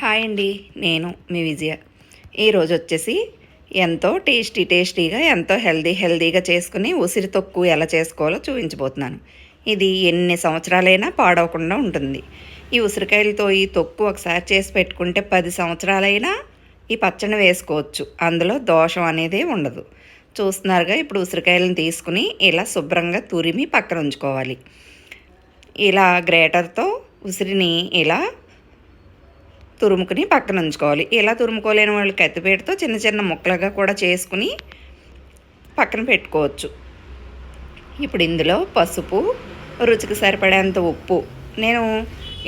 Hi అండి నేను మీ విజయ. ఈరోజు వచ్చేసి ఎంతో టేస్టీ టేస్టీగా ఎంతో హెల్దీ హెల్దీగా చేసుకుని ఉసిరి తొక్కు ఎలా చేసుకోవాలో చూపించబోతున్నాను. ఇది ఎన్ని సంవత్సరాలైనా పాడవకుండా ఉంటుంది. ఈ ఉసిరికాయలతో ఈ తొక్కు ఒకసారి చేసి పెట్టుకుంటే పది సంవత్సరాలైనా ఈ పచ్చడి వేసుకోవచ్చు. అందులో దోషం అనేది ఉండదు. చూస్తున్నారుగా ఇప్పుడు ఉసిరికాయలను తీసుకుని ఇలా శుభ్రంగా తురిమి పక్కన ఉంచుకోవాలి. ఇలా గ్రేటర్తో ఉసిరిని ఇలా తురుముకుని పక్కన ఉంచుకోవాలి. ఇలా తురుముకోలేని వాళ్ళు కత్తిపేటతో చిన్న చిన్న ముక్కలుగా కూడా చేసుకుని పక్కన పెట్టుకోవచ్చు. ఇప్పుడు ఇందులో పసుపు రుచికి సరిపడేంత ఉప్పు. నేను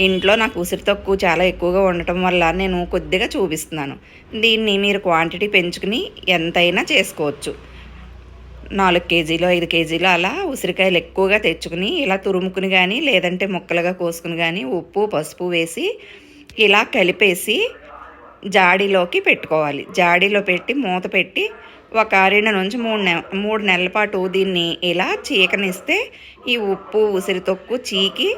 ఇంట్లో నాకు ఉసిరి తక్కువ చాలా ఎక్కువగా ఉండటం వల్ల నేను కొద్దిగా చూపిస్తున్నాను. దీన్ని మీరు క్వాంటిటీ పెంచుకుని ఎంతైనా చేసుకోవచ్చు. నాలుగు కేజీలు ఐదు కేజీలు అలా ఉసిరికాయలు ఎక్కువగా తెచ్చుకుని ఇలా తురుముకుని కానీ లేదంటే ముక్కలుగా కోసుకుని కానీ ఉప్పు పసుపు వేసి ఇలా కలిపేసి జాడీలోకి పెట్టుకోవాలి. జాడీలో పెట్టి మూత పెట్టి ఒక రెండు నుంచి మూడు నె మూడు నెలల పాటు దీన్ని ఇలా చీకనిస్తే ఈ ఉప్పు ఉసిరి తొక్కు చీకి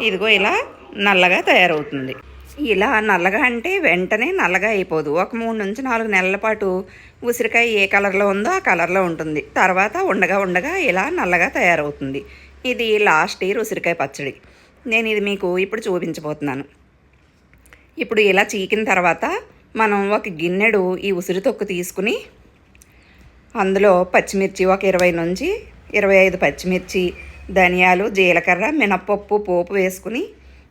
ఇదిగో ఇలా నల్లగా తయారవుతుంది. ఇలా నల్లగా అంటే వెంటనే నల్లగా అయిపోదు. ఒక మూడు నుంచి నాలుగు నెలల పాటు ఉసిరికాయ ఏ కలర్లో ఉందో ఆ కలర్లో ఉంటుంది. తర్వాత ఉండగా ఉండగా ఇలా నల్లగా తయారవుతుంది. ఇది లాస్ట్ ఇయర్ ఉసిరికాయ పచ్చడి. నేను ఇది మీకు ఇప్పుడు చూపించబోతున్నాను. ఇప్పుడు ఇలా చీకిన తర్వాత మనం ఒక గిన్నెడు ఈ ఉసిరి తొక్కు తీసుకుని అందులో పచ్చిమిర్చి ఒక ఇరవై నుంచి ఇరవై ఐదు పచ్చిమిర్చి ధనియాలు జీలకర్ర మినప్పప్పు పోపు వేసుకుని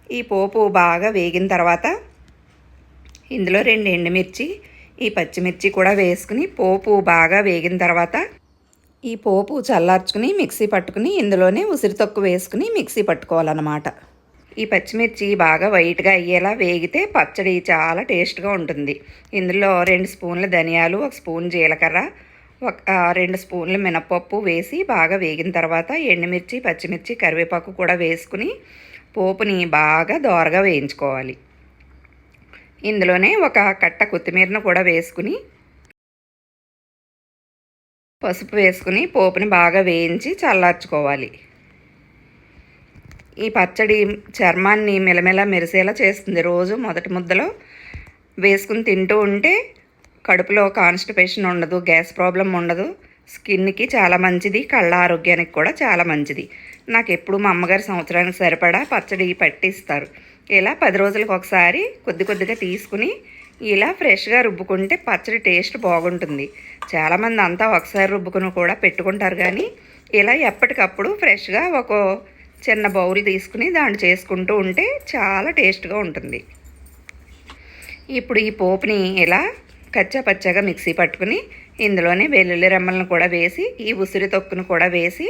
ఈ పోపు బాగా వేగిన తర్వాత ఇందులో రెండు ఎండుమిర్చి ఈ పచ్చిమిర్చి కూడా వేసుకుని పోపు బాగా వేగిన తర్వాత ఈ పోపు చల్లార్చుకుని మిక్సీ పట్టుకుని ఇందులోనే ఉసిరి తొక్కు వేసుకుని మిక్సీ పట్టుకోవాలన్నమాట. ఈ పచ్చిమిర్చి బాగా వైట్గా అయ్యేలా వేగితే పచ్చడి చాలా టేస్ట్గా ఉంటుంది. ఇందులో రెండు స్పూన్ల ధనియాలు ఒక స్పూన్ జీలకర్ర ఒక రెండు స్పూన్ల మినపప్పు వేసి బాగా వేగిన తర్వాత ఎండుమిర్చి పచ్చిమిర్చి కరివేపాకు కూడా వేసుకుని పోపుని బాగా దోరగా వేయించుకోవాలి. ఇందులోనే ఒక కట్ట కొత్తిమీరను కూడా వేసుకుని పసుపు వేసుకుని పోపుని బాగా వేయించి చల్లార్చుకోవాలి. ఈ పచ్చడి చర్మాన్ని మెలమెల మెరిసేలా చేస్తుంది రోజు మొదటి ముద్దలో. వేసుకుని తింటూ ఉంటే కడుపులో కాన్స్టిపేషన్ ఉండదు గ్యాస్ ప్రాబ్లం ఉండదు. స్కిన్కి చాలా మంచిది కళ్ళ ఆరోగ్యానికి కూడా చాలా మంచిది. నాకు ఎప్పుడు మా అమ్మగారి సంవత్సరానికి సరిపడా పచ్చడి పట్టిస్తారు. ఇలా పది రోజులకు ఒకసారి కొద్ది కొద్దిగా తీసుకుని ఇలా ఫ్రెష్గా రుబ్బుకుంటే పచ్చడి టేస్ట్ బాగుంటుంది. చాలామంది అంతా ఒకసారి రుబ్బుకుని కూడా పెట్టుకుంటారు కానీ ఇలా ఎప్పటికప్పుడు ఫ్రెష్గా ఒక చిన్న బౌల్ తీసుకుని దాన్ని చేసుకుంటూ ఉంటే చాలా టేస్ట్గా ఉంటుంది. ఇప్పుడు ఈ పోపుని ఇలా కచ్చా పచ్చగా మిక్సీ పట్టుకుని ఇందులోనే వెల్లుల్లి రెమ్మలను కూడా వేసి ఈ ఉసిరి తొక్కును కూడా వేసి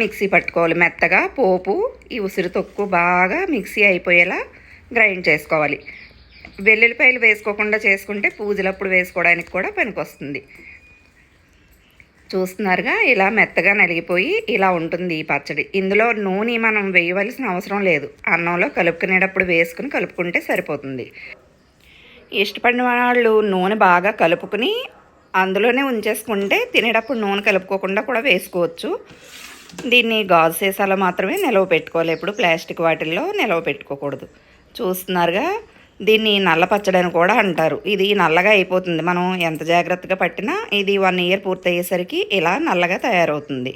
మిక్సీ పట్టుకోవాలి. మెత్తగా పోపు ఈ ఉసిరి తొక్కు బాగా మిక్సీ అయిపోయేలా గ్రైండ్ చేసుకోవాలి. వెల్లుల్లిపాయలు వేసుకోకుండా చేసుకుంటే పూజలప్పుడు వేసుకోవడానికి కూడా పనికొస్తుంది. చూస్తున్నారుగా ఇలా మెత్తగా నలిగిపోయి ఇలా ఉంటుంది ఈ పచ్చడి. ఇందులో నూనె మనం వేయవలసిన అవసరం లేదు. అన్నంలో కలుపుకునేటప్పుడు వేసుకుని కలుపుకుంటే సరిపోతుంది. ఇష్టపడిన వాళ్ళు నూనె బాగా కలుపుకుని అందులోనే ఉంచేసుకుంటే తినేటప్పుడు నూనె కలుపుకోకుండా కూడా వేసుకోవచ్చు. దీన్ని గాజు సీసాలో మాత్రమే నిలవ పెట్టుకోవాలి. ఎప్పుడు ప్లాస్టిక్ వాటిల్లో నిలవ పెట్టుకోకూడదు. చూస్తున్నారుగా దీన్ని నల్ల పచ్చడి అని కూడా అంటారు. ఇది నల్లగా అయిపోతుంది. మనం ఎంత జాగ్రత్తగా పట్టినా ఇది వన్ ఇయర్ పూర్తయ్యేసరికి ఇలా నల్లగా తయారవుతుంది.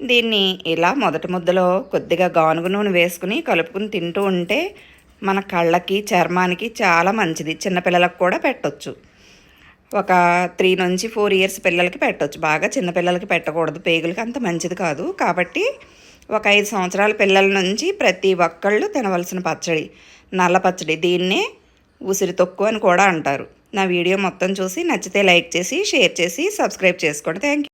దీన్ని ఇలా మొదటి ముద్దలో కొద్దిగా గానుగు నూనె వేసుకుని కలుపుకుని తింటూ ఉంటే మన కళ్ళకి చర్మానికి చాలా మంచిది. చిన్నపిల్లలకు కూడా పెట్టవచ్చు ఒక త్రీ నుంచి ఫోర్ ఇయర్స్ పిల్లలకి పెట్టవచ్చు బాగా చిన్నపిల్లలకి పెట్టకూడదు. పేగులకి అంత మంచిది కాదు. కాబట్టి ఒక ఐదు సంవత్సరాల పిల్లల నుంచి ప్రతి ఒక్కళ్ళు తినవలసిన పచ్చడి. నల్ల పచ్చడి దీన్నే ఉసిరి తొక్కు అని కూడా అంటారు. నా వీడియో మొత్తం చూసి నచ్చితే లైక్ చేసి షేర్ చేసి సబ్స్క్రైబ్ చేసుకోండి. Thank you